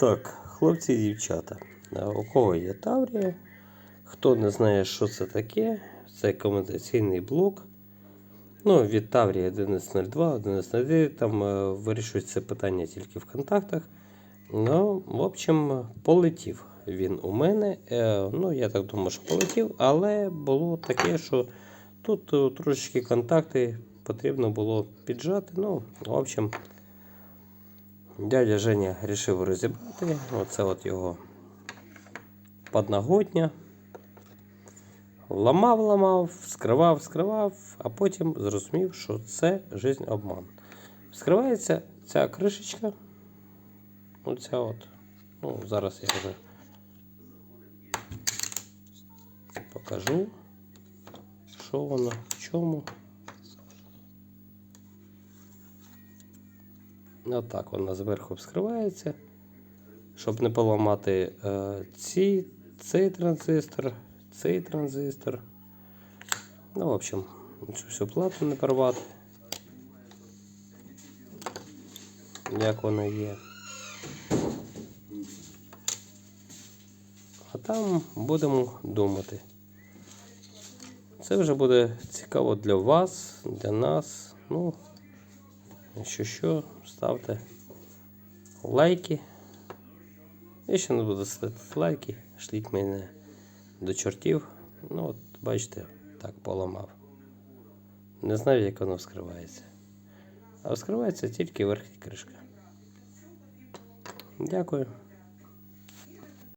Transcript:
Так, хлопці і дівчата. У кого є Таврія? Хто не знає, що це таке, це комутаційний блок. Ну, від Таврії 11.02, 11.09, там е, вирішують це питання тільки в контактах. Ну, в общем, полетів він у мене. Е, ну, я так думаю, що полетів, але було таке, що тут е, трошечки контакти потрібно було піджати. Ну, в общем, дядя Женя вирішив розібрати. Оце от його подноготня. Ламав, ламав, вскривав, вскривав, а потім зрозумів, що це жизнь обман. Вскривається ця кришечка. Оця от. Ну, зараз я вже покажу, що воно, в чому. Отак вона зверху вскривається. Щоб не поламати е, ці, цей транзистор, цей транзистор. Ну, в общем, цю всю плату не порвати. Як воно є. А там будемо думати. Це вже буде цікаво для вас, для нас. Ну, якщо що, ставте лайки. Якщо не буду ставити лайки, шліть мене до чортів. Ну, от, бачите, так поламав. Не знаю, як воно вскривається. А вскривається тільки верхня кришка. Дякую.